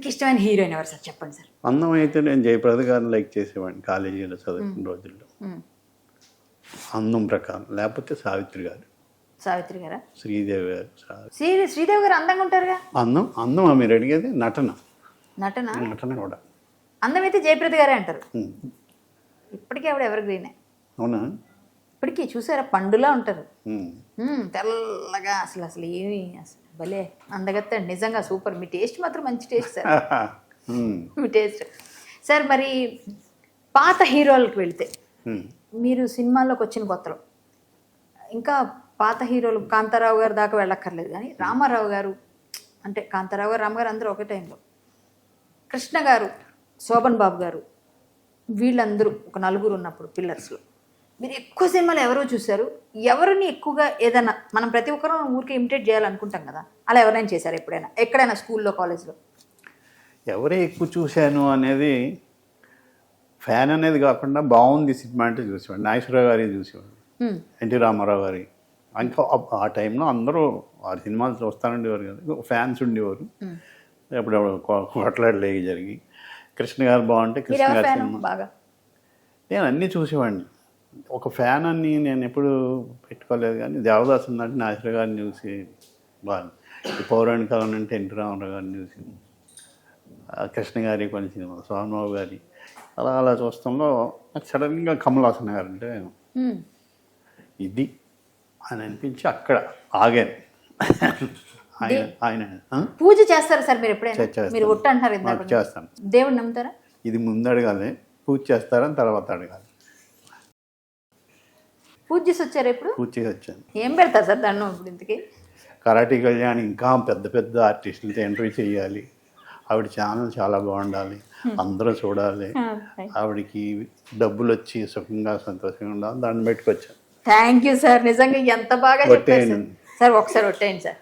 మీకు ఇష్టమైన హీరోయిన్ ఎవరు సార్? చెప్పండి సార్. అందం అయితే నేను జయప్రద గారిని లైక్ చేసేవాడిని కాలేజీలో చదువుకున్న రోజుల్లో. అందం ప్రకారం. లేకపోతే సావిత్రి గారు. సావిత్రి గారా? శ్రీదేవి గారు శ్రీ శ్రీదేవి గారు అందంగా ఉంటారుగా? అందం అందమా మీరు అడిగేది నటన. నటన? నటన కూడా. అందమైతే జయప్రద గారే అంటారు. ఇప్పటికీ ఆవిడ ఎవరు గ్రీనే అవునా? ఇప్పటికీ చూసారా? పండులా ఉంటారు. తెల్లగా అసలు అసలు ఏమి అసలు భలే అందగత్తండి నిజంగా సూపర్ మీ టేస్ట్ మాత్రం మంచి టేస్ట్ సార్. మీ టేస్ట్ సార్ మరి పాత హీరోలకు వెళ్తే. మీరు సినిమాల్లోకి వచ్చిన కొత్తలో ఇంకా పాత హీరోలు కాంతారావు గారు దాకా వెళ్ళక్కర్లేదు కానీ రామారావు గారు అంటే కాంతారావు గారు రామగారు అందరూ ఒకే టైంలో కృష్ణ గారు శోభన్ బాబు గారు వీళ్ళందరూ ఒక నలుగురు ఉన్నప్పుడు పిల్లర్స్లో మీరు ఎక్కువ సినిమాలు ఎవరో చూశారు? ఎవరిని ఎక్కువగా ఏదైనా మనం ప్రతి ఒక్కరూ ఊరికే ఇమిటేట్ చేయాలనుకుంటాం కదా? అలా ఎవరైనా చేశారు ఎప్పుడైనా? ఎక్కడైనా స్కూల్లో కాలేజ్లో? ఎవరే ఎక్కువ చూశాను అనేది ఫ్యాన్ అనేది కాకుండా బాగుంది సినిమా అంటే చూసేవాడు నాగేశ్వరరావు గారి చూసేవాడు ఎన్టీ రామారావు గారి ఇంకా ఆ- ఆ టైంలో అందరూ వారి సినిమాలు చూస్తానుండేవారు కదా. ఫ్యాన్స్ ఉండేవారు. ఎప్పుడెప్పుడు కొ- కొట్లాడలేక జరిగి. కృష్ణ గారు బాగుంటే కృష్ణ గారి సినిమా. నేను అన్నీ చూసేవాడిని. ఒక ఫ్యాన్ అని నేను ఎప్పుడు పెట్టుకోలేదు కానీ దేవదాస్ ఉందంటే నాగేశ్వర గారిని చూసి బాగా. ఈ పౌరాణికాలం అంటే ఎన్టీ రామారావు గారిని చూసి కృష్ణ గారి కొన్ని సినిమా స్వామిబాబు గారి. అలా అలా చూస్తాంలో నాకు సడన్గా కమల్ హాసన్ గారు అంటే. ఇది అని అనిపించి అక్కడ ఆగాను. ఆయన? పూజ చేస్తారా సార్ మీరు ఎప్పుడైనా. మీరు ఒట్టు అంటారు చేస్తాను. దేవుడు నమ్ముతారా? ఇది ముందు అడగాలి పూజ చేస్తారని తర్వాత అడగాలి. పూజ చేసి వచ్చారు ఇప్పుడు? పూజ చేసి వచ్చాను ఏం పెడతారు సార్ దండం ఇప్పుడు ఇంతకి? కరాటీ కళ్యాణ్ ఇంకా పెద్ద పెద్ద ఆర్టిస్టులతో ఇంటర్వ్యూ చేయాలి. ఆవిడ ఛానల్ చాలా బాగుండాలి. అందరూ చూడాలి. ఆవిడకి డబ్బులు వచ్చి సుఖంగా సంతోషంగా ఉండాలి దాన్ని పెట్టుకొచ్చాను. థ్యాంక్ యూ సార్ నిజంగా ఎంత బాగా చెప్పారు సార్. ఒకసారి ఒట్టేయండి సార్.